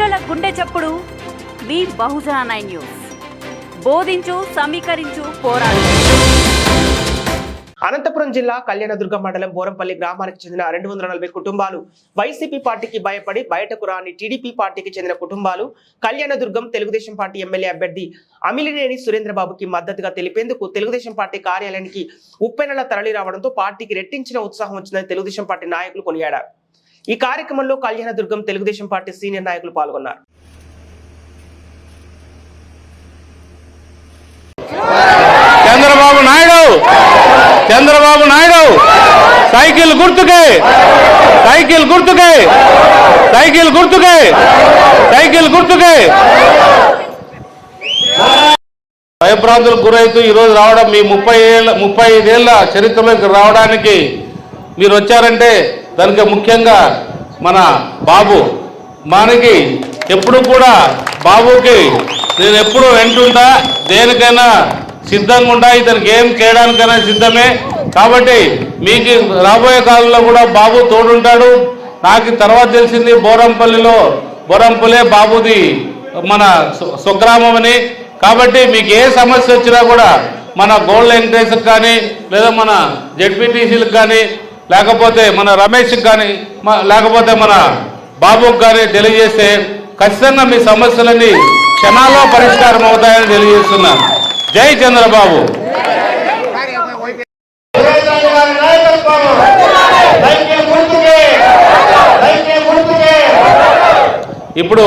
చప్పుడు మీ బహుజన nine news. బోధించు సమీకరించు పోరాడు. అనంతపురం జిల్లా కళ్యాణదుర్గ మండలం బోరంపల్లి గ్రామానికి చెందిన రెండు వందల నలభై కుటుంబాలు వైసీపీ పార్టీకి భయపడి బయటకు రాని టీడీపీ పార్టీకి చెందిన కుటుంబాలు కళ్యాణదుర్గం తెలుగుదేశం పార్టీ ఎమ్మెల్యే అభ్యర్థి అమిలినేని సురేంద్రబాబుకి మద్దతుగా తెలిపేందుకు తెలుగుదేశం పార్టీ కార్యాలయానికి ఉప్పెనల తరలి రావడంతో పార్టీకి రెట్టించిన ఉత్సాహం వచ్చిందని తెలుగుదేశం పార్టీ నాయకులు కొనియాడారు. ఈ కార్యక్రమంలో కళ్యాణదుర్గం తెలుగుదేశం పార్టీ సీనియర్ నాయకులు పాల్గొన్నారు. చంద్రబాబు నాయుడు! చంద్రబాబు నాయుడు! సైకిల్ గుర్తుకే! సైకిల్ గుర్తుకే! సైకిల్ గుర్తుకే! సైకిల్ గుర్తుకే! భయభ్రాంతులకు గురైతూ ఈరోజు రావడం మీ ముప్పై ఏళ్ళ ముప్పై ఐదేళ్ళ చరిత్రలోకి రావడానికి మీరు వచ్చారంటే దానికి ముఖ్యంగా మన బాబు. మనకి ఎప్పుడు కూడా బాబుకి నేను ఎప్పుడు వెంటుంటా దేనికైనా సిద్ధంగా ఉంటా ఇతనికి ఏం చేయడానికైనా సిద్ధమే. కాబట్టి మీకు రాబోయే కాలంలో కూడా బాబు తోడుంటాడు. నాకు తర్వాత తెలిసింది బోరంపల్లిలో బోరంపల్లే బాబుది మన స్వగ్రామం అని. కాబట్టి మీకు ఏ సమస్య వచ్చినా కూడా మన గోల్డ్ వెంకటేశ్కి కానీ లేదా మన జెడ్పీటీసీలకు కానీ లేకపోతే మన రమేష్కి కానీ లేకపోతే మన బాబుకి కానీ తెలియజేస్తే ఖచ్చితంగా మీ సమస్యలన్నీ క్షణాల్లో పరిష్కారం అవుతాయని తెలియజేస్తున్నాను జై చంద్రబాబు. ఇప్పుడు